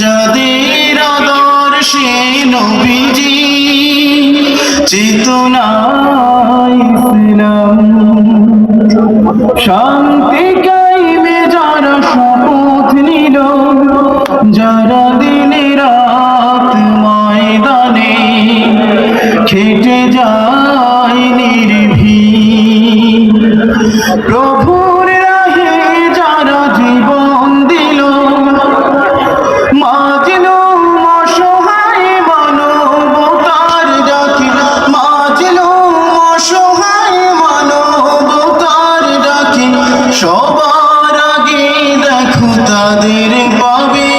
যাদের আদর্শে নবীজি চেতনায় ইসলাম শান্তি গাইবে যারা শপথ নিল, যারা দিনে রাত ময়দানে খেটে যায় নির্ভীক। সবার আগে দেখো তাদের পাবে।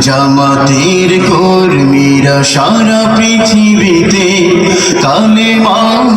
জামাতের কর্মীরা সারা পৃথিবীতে কালে যাবে